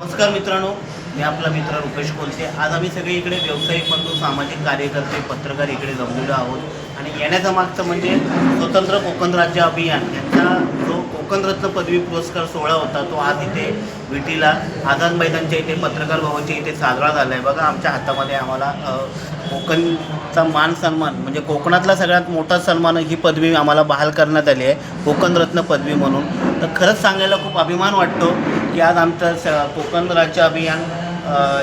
नमस्कार मित्रांनो मी आपला मित्र रुपेश कोलते. आज आम्ही सगळे इकडे व्यावसायिक बंधू सामाजिक कार्यकर्ते पत्रकार इकडे जमलेलो आहोत. आणि येण्याचं मागचं म्हणजे स्वतंत्र कोकण राज्य अभियान. यांचा जो कोकणरत्न पदवी पुरस्कार सोहळा होता तो आज इथे विटीला आझाद मैदानच्या इथे पत्रकार भवनच्या इथे साजरा झाला आहे बघा आमच्या हातामध्ये आम्हाला कोकणचा मान सन्मान म्हणजे कोकणातला सगळ्यात मोठा सन्मान ही पदवी आम्हाला बहाल करण्यात आली आहे कोकणरत्न पदवी म्हणून. तर खरंच सांगायला खूप अभिमान वाटतो. की आज आमचं स कोकण राज्य अभियान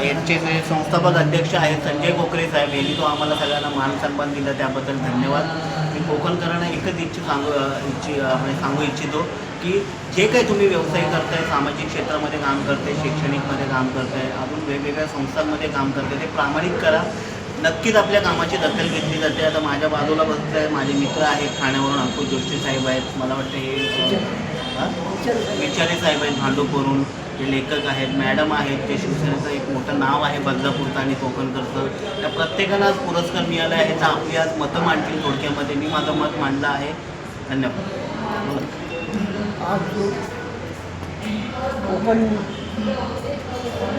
यांचे जे संस्थापक अध्यक्ष आहेत संजय कोकरे साहेब यांनी तो आम्हाला सगळ्यांना मान सन्मान दिला त्याबद्दल धन्यवाद. मी कोकणकरांना एकच इच्छा सांगू इच्छी म्हणजे सांगू इच्छितो की जे काही तुम्ही व्यवसाय करताय सामाजिक क्षेत्रामध्ये काम करताय शैक्षणिकमध्ये काम करताय अजून वेगवेगळ्या संस्थांमध्ये काम करताय ते प्रामाणिक करा. नक्कीच आपल्या कामाची दखल घेतली जाते. आता माझ्या बाजूला बसत आहे माझे मित्र आहेत ठाण्यावरून अंकुश जोशी साहेब आहेत. मला वाटतं हे हा? विचारे साहेब आहेत भांडूपवरून जे लेखक आहेत मॅडम आहेत जे शिवसेनेचं एक मोठं नाव आहे बदलापूरचं आणि कोकणकरचं त्या प्रत्येकाला आज पुरस्कार मिळाला आहे तर आपली आज मतं मांडतील थोडक्यामध्ये मी माझं मत मांडलं आहे धन्यवाद. आज कोकण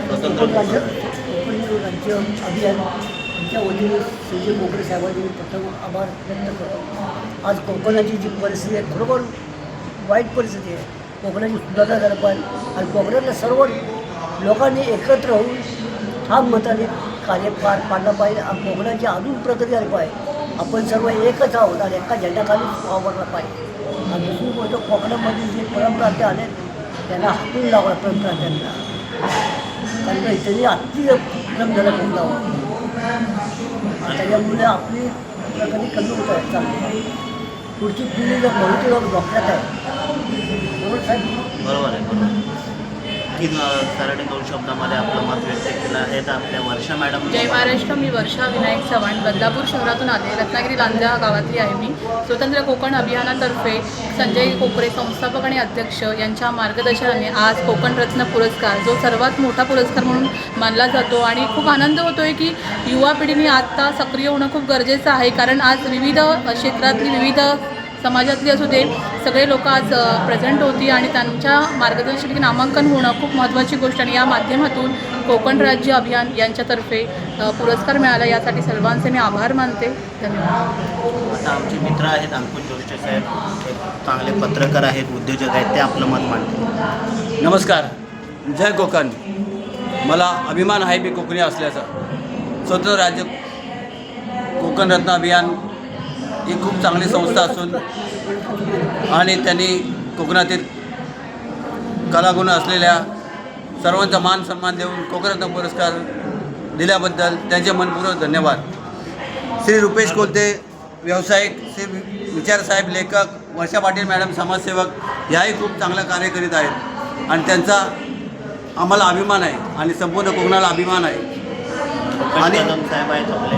स्वतंत्र राज्य कोकण राज्य अभियान यांच्या वतीने संजय साहेबांनी प्रथम आभार व्यक्त करतो आज कोकणाची जी परिस्थिती आहे खरोखर वाईट परिस्थिती आहे. कोकणाची सुधारणा झालं पाहिजे आणि कोकणातल्या सर्व लोकांनी एकत्र होऊन ठाम मताने कार्य पार पाडलं पाहिजे. आणि कोकणाची अजून प्रगती झाली पाहिजे. आपण सर्व एकच आहोत आणि एका झेंड्याखाली वावरला पाहिजे. आणि दुसरी गोष्ट कोकणामध्ये जे परप्रांत आले त्यांना हातून लावला परप्रांतांना कारण त्यांनी अति क्रम झाला करून लावा त्याच्यामुळे आपली प्रगती कमी होत आहे. चालली पुढची पिढी जर भविष्य लोक डॉक्टरात आहे बरोबर साहेब? बरोबर आहे बरोबर. की सरांनी दोन शब्दामध्ये आपलं मत व्यक्त आहेत आपल्या वर्षा मॅडम जय महाराष्ट्र मी वर्षा विनायक चव्हाण बदलापूर शहरातून आले. रत्नागिरी लांजा गावातली आहे मी. स्वतंत्र कोकण अभियानातर्फे संजय कोपरे संस्थापक आणि अध्यक्ष यांच्या मार्गदर्शनाने आज कोकण रत्न पुरस्कार जो सर्वात मोठा पुरस्कार म्हणून मानला जातो. आणि खूप आनंद होतो आहे की युवा पिढीने आत्ता सक्रिय होणं खूप गरजेचं आहे कारण आज विविध क्षेत्रातली विविध समाजातली असू दे सगळे लोक आज प्रेझेंट होती आणि त्यांच्या मार्गदर्शनाखाली नामांकन होणं खूप महत्त्वाची गोष्ट आणि या माध्यमातून कोकण राज्य अभियान यांच्यातर्फे पुरस्कार मिळाला. यासाठी सर्वांचे मी आभार मानते. धन्यवाद. आता आमचे मित्र आहेत अंकुश जोशी साहेब. चांगले पत्रकार आहेत उद्योजक आहेत ते आपलं मत मांडतील. नमस्कार. जय कोकण. मला अभिमान आहे मी कोकणी असल्याचा. स्वतंत्र राज्य कोकण रत्न अभियान ही खूप चांगली संस्था असून आणि त्यांनी कोकणातील कलागुण असलेल्या सर्वांचा मान सन्मान देऊन कोकणरत्न पुरस्कार दिल्याबद्दल त्यांचे मनपूर्वक धन्यवाद. श्री रुपेश कोलते व्यावसायिक श्री विचारसाहेब लेखक वर्षा पाटील मॅडम समाजसेवक याही खूप चांगलं कार्य करीत आहेत. आणि त्यांचा आम्हाला अभिमान आहे आणि संपूर्ण कोकणाला अभिमान आहे. आणि साहेब आहेत आपले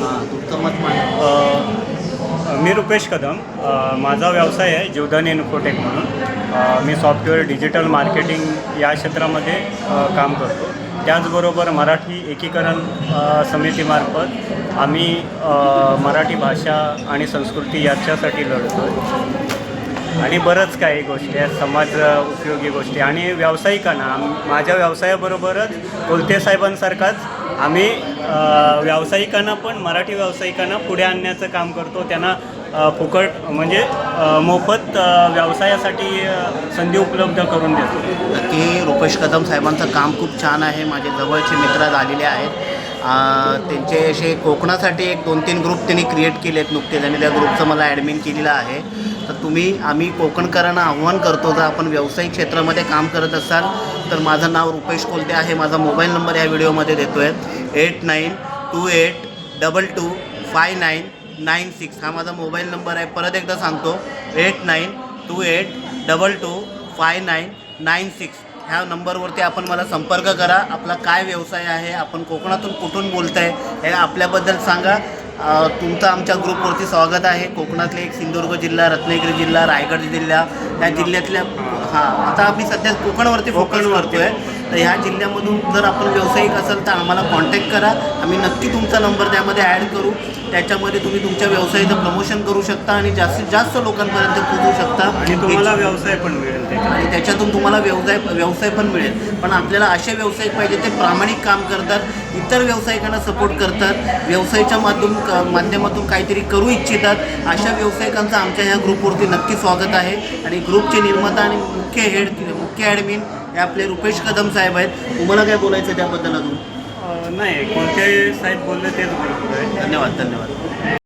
हां तुमचं मत मी रुपेश कदम. माझा व्यवसाय आहे जीवदानी इन्फोटेक म्हणून. मी सॉफ्टवेअर डिजिटल मार्केटिंग या क्षेत्रामध्ये काम करतो. त्याचबरोबर मराठी एकीकरण समितीमार्फत आम्ही मराठी भाषा आणि संस्कृती याच्यासाठी लढतो आणि बरंच काही गोष्टी आहेत समाज उपयोगी गोष्टी आणि व्यावसायिकांना माझ्या व्यवसायाबरोबरच कोलते साहेबांसारखाच आम्ही व्यावसायिकांना पण मराठी व्यावसायिकांना पुढे आणण्याचं काम करतो. त्यांना फुकट म्हणजे मोफत व्यवसायासाठी संधी उपलब्ध करून देतो. नक्की रुपेश कदम साहेबांचं काम खूप छान आहे. माझे जवळचे मित्र आलेले आहेत. त्यांचे असे कोकणासाठी एक दोन तीन ग्रुप त्यांनी क्रिएट केले आहेत नुकतेच आणि त्या ग्रुपचं मला ॲडमिन केलेलं आहे. तर तुम्ही आम्ही कोकणकरांना आव्हान करतो जर आपण व्यावसायिक क्षेत्रामध्ये काम करत असाल तर माझं नाव रुपेश कोलते आहे. माझा मोबाईल नंबर या व्हिडिओमध्ये देतो आहे eight nine two eight double two five nine nine six. हा माझा मोबाईल नंबर आहे. परत एकदा सांगतो. Eight nine two eight double two five nine nine six. ह्या नंबरवरती आपण मला संपर्क करा. आपला काय व्यवसाय आहे आपण कोकणातून कुठून बोलत आहे हे आपल्याबद्दल सांगा. तुमचं आमच्या ग्रुपवरती स्वागत आहे. कोकणातले एक सिंधुदुर्ग जिल्हा रत्नागिरी जिल्हा रायगड जिल्हा या जिल्ह्यातल्या हां आता आम्ही सध्या कोकणावरती फोकस करतोय. तर ह्या जिल्ह्यामधून जर आपण व्यावसायिक असेल तर आम्हाला कॉन्टॅक्ट करा. आम्ही नक्की तुमचा नंबर त्यामध्ये ॲड करू. त्याच्यामध्ये तुम्ही तुमच्या व्यवसायाचं प्रमोशन करू शकता आणि जास्तीत जास्त लोकांपर्यंत पोहोचू शकता. आणि तुम्हाला व्यवसाय पण मिळेल आणि त्याच्यातून तुम्हाला व्यवसाय व्यवसाय पण मिळेल. पण आपल्याला असे व्यावसायिक पाहिजे ते प्रामाणिक काम करतात इतर व्यावसायिकांना सपोर्ट करतात व्यवसायाच्या माध्यम माध्यमातून काहीतरी करू इच्छितात. अशा व्यावसायिकांचं आमच्या ह्या ग्रुपवरती नक्की स्वागत आहे. आणि ग्रुपचे निर्माता आणि मुख्य हेड मुख्य ॲडमिन हे आपले रुपेश कदम साहेब आहेत. तुम्हाला काय बोलायचं त्याबद्दल अजून? नाही कोणत्याही साहेब बोलले तेच बरोबर आहे. धन्यवाद धन्यवाद.